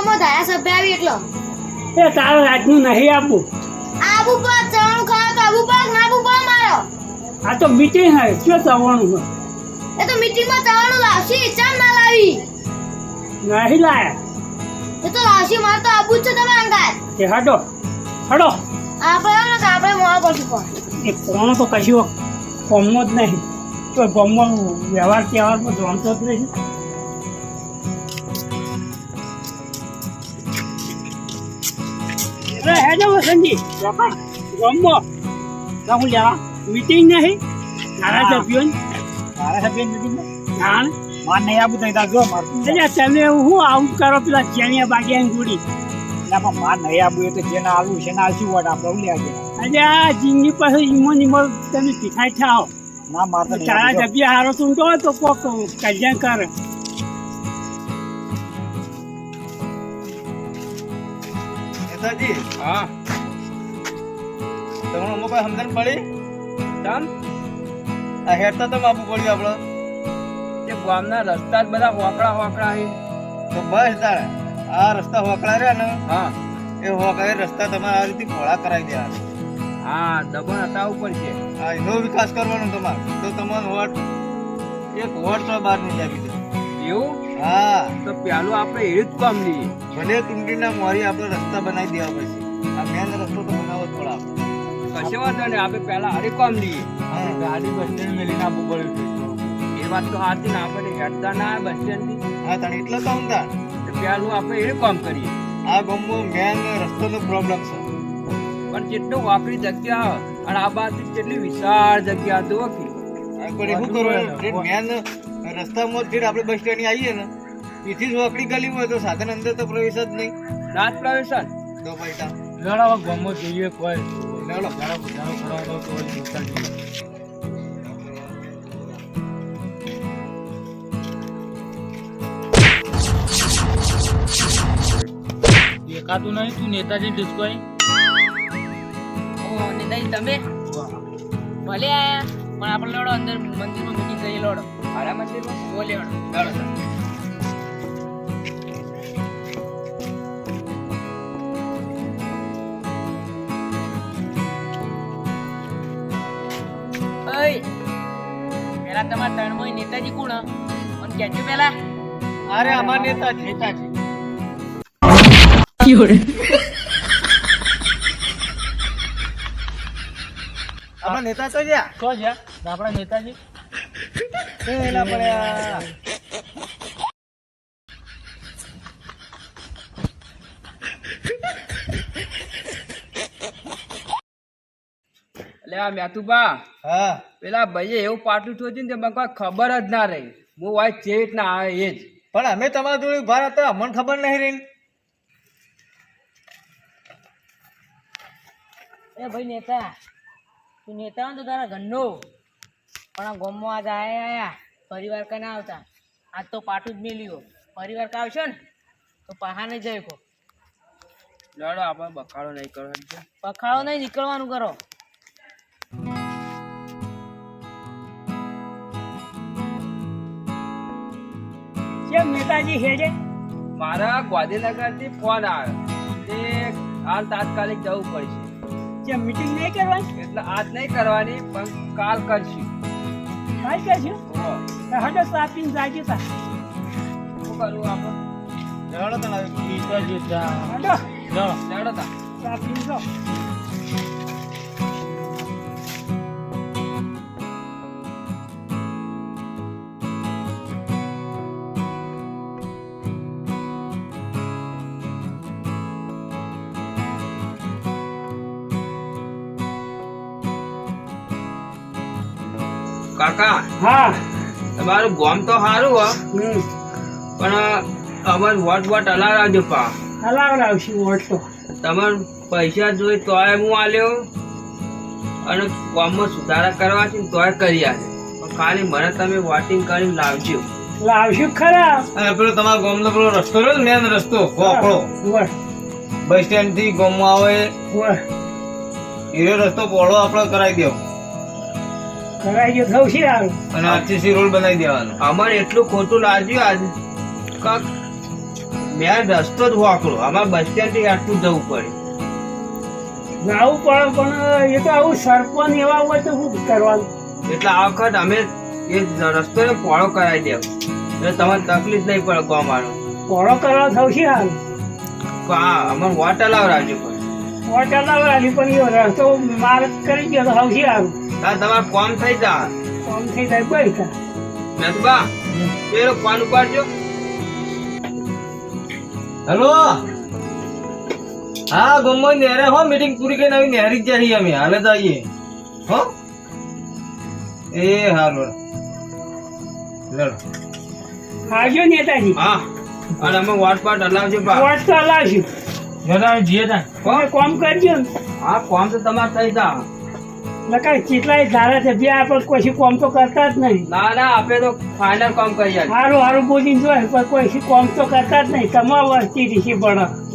ગોમાં ધારાસભ્ય આવી એટલો. એ તારા રાજનું નહીં આપું. આબુ પર ચણ તો આબુ પર નાબુ પર મારો. આ તો મીટિંગ હે શું થવાનું હે? એ તો મીટિંગમાં ચવાણું લાવશી ચાલ ના લાવી? નહીં લાયા. એ તો લાવશી મારે તો આબુ છે તમે અંગાત. કે હટો હટો આપણે ને આપણે મોડા પડશું પણ. એ કોણ તો કશું કોમો જ નહીં. તો ગમમાં વ્યવહાર તહેવારમાં જોમતો જ નહીં. અરે હેજો વસંતજી ગમમાં તો હું લેવા મીટિંગ નહીં. તારા હા. સભ્યો મારા મીટિંગ નથી જાણ. માર નહીં તો તાર જો મારું. એટલે તમે હું આવું કરો પેલા ચેનિયા બાગિયાની જોડી ના પણ માર નહીં આપું એ તો જેના આલવું છે ના આલશું વટ આપણે ઉલ્યા ગયા. એટલે આ જિંદગી પાસે ઈમો નિમો તમે પીઠાઈ થાવ ના માર તારા જગ્યા હારો તું તો કોક કલ્યાણ કરે. નેતાજી હા. તમને અમુક કોઈ સમજણ પડી? તમ આ હેરતા તો આપવું પડ્યું આપણે તે ગામના રસ્તા જ બધા હોકડા હોકડા છે તો બસ તારે. આ રસ્તા હોકડા રહ્યા ને હા. એ હોકડા રસ્તા તમારે આ રીતે ઘોડા કરાવી દેવાના. હા દબાણ હટાવવું પડશે હા એનો વિકાસ કરવાનો તમારે. તો તમારો વોટ એક વોટ તો બહાર નહીં આપી દે એવું? હા. તો પેલું આપણે એ જ કામ લઈએ. ભલે કુંડીના મોરી આપણે રસ્તા બનાવી દેવા પડશે. આ મેન રસ્તો તો બનાવવો જ પડે આપણે. કશે વાંધો નહીં આપણે પહેલા હરે કામ લઈએ. ગાડી બસ સ્ટેન્ડ મેલીને આપવું પડ્યું એ વાત તો સાચી ને આપણે હેડતા ના બસ સ્ટેન્ડથી હા તને એટલે કામ સમજા પેલું આપણે એ કામ કરીએ. આ ગામમાં મેન રસ્તાનો પ્રોબ્લેમ છે. પણ જેટલું વાપરી જગ્યા અને આ બાજુ કેટલી વિશાળ જગ્યા એવું કરવાનું? મેન રસ્તામાં જ આપણે બસ સ્ટેન્ડ આવીએ ને એથી જ વાકડી ગલી હોય તો સાધન અંદર તો પ્રવેશ જ નહીં. નાથ પ્રવેશ તો પૈસા લડાવા ગમો જોઈએ કોઈ. લેવડો ઘણા બધાનો કરાવો તો નહીં. દેખાતું નહીં તું નેતાજી ડિસ્કો નેતાજી તમે? ભલે આયા. પણ આપણે લડો અંદર મંદિરમાં મીટિંગ કરી લડો મારા મંદિરમાં ઓ લેવડો ચાલો સર ઓય પેલા તમારા ત્રણમોય નેતાજી કોણ હ? મને કહેજો પેલા અરે અમાર નેતાજી નેતાજી આપણા નેતા તો જ્યાં તો છે? આપણા નેતાજી? પેલા પડ્યા મેતુબા હા. પેલા ભાઈએ એવું પાટલું ઠોચ્યું ને મને કોઈ ખબર જ ના રહી. હું વાય ચેટ ના આવે એ જ. પણ અમે તમારા જોડે ઊભા હતા અમને ખબર નહીં રહી. એ ભાઈ નેતા તું નેતા હોય તો તારા ઘરનો. પણ આ ગામમાં આજ આયા આયા. પરિવાર કઈ ના આવતા? આજ તો પાટું જ મેલ્યું પરિવાર કા આવશે ને તો પહાને જઈ કો લડો આપણે બખાડો નહીં કરો બખાડો નહીં નીકળવાનું કરો. કેમ નેતાજી હેડે મારા ગાંધીનગરથી ફોન આવ્યો. તે હાલ તાત્કાલિક જવું પડશે. કેમ મીટિંગ નહીં કરવાની? એટલે આજ નહીં કરવાની પણ કાલ કરશું. કાલ કરશું. હટો સાપીને જાગી તા શું કરવું આપણે? લેવડો તને નેતાજી જા. હટો. જા. લડો તા. સાપીને જો કાકા. હા. તમારું ગોમ તો સારું હો. પણ અમાર વોટ વોટ હલાવજો પા. હલાવડાવશું વોટ તો. તમારે પૈસા જોઈએ તોય હું આલ્યો. અને ગામમાં સુધારા કરવા છે તોય કરી આલે. પણ ખાલી મને તમે વોટિંગ કરીને લાવજો. લાવશું ખરા? અને પેલો તમારા ગામનો પેલો રસ્તો રહ્યો મેન રસ્તો કોકળો બસ સ્ટેન્ડથી ગામમાં આવે. એ રસ્તો પહોળો આપણે કરાવી દેવો કરાઈ ગયો થવું છે અને આરસીસી રોડ બનાવી દેવાનો. અમારે એટલું ખોટું લાગ્યું આજ કાક મેં રસ્તો જ વાકડો અમારે બસ આટલું જવું પડે. જવું પડે પણ એ તો આવું સરપંચ એવા હોય તો શું કરવાનું? એટલે આ વખત અમે એ રસ્તો ને પોળો કરાવી દેવ. એટલે તમારે તકલીફ નહીં પડે ગોમાનો પોળો કરવા થવશે હાલ હા અમારે વોટ રાજુ પણ હોટલ રાજુ પણ એ રસ્તો માર કરી ગયો તો હવશે હાલ તાર તમારે કોમ થઈ જા. કોમ થઈ જાય બોલ કા મેથબા પેલો પાન ઉપાડજો. હેલો? હા ગમો નેરે હો મીટિંગ પૂરી કરીને આવી નેરી જ જઈએ અમે. હાલે જઈએ હો? એ હારું લડો આવજો નેતાજી. હા અને અમે વાટ પાટ હલાવજો બા. વાટ તો હલાવજો. જરા જીએ તા. તમે કોમ કરજો ને. હા કોમ તો તમારે થઈ જા. નકર કેટલાય ધારાસભ્ય આપણે કોઈ કોમ તો કરતા જ નહીં. ના ના આપણે તો ફાઇનલ કામ કરીએ. સારું સારું બોલી જોઈએ પણ કોઈ કોમ તો કરતા જ નહીં. તમારા વસ્તી રીસી પડે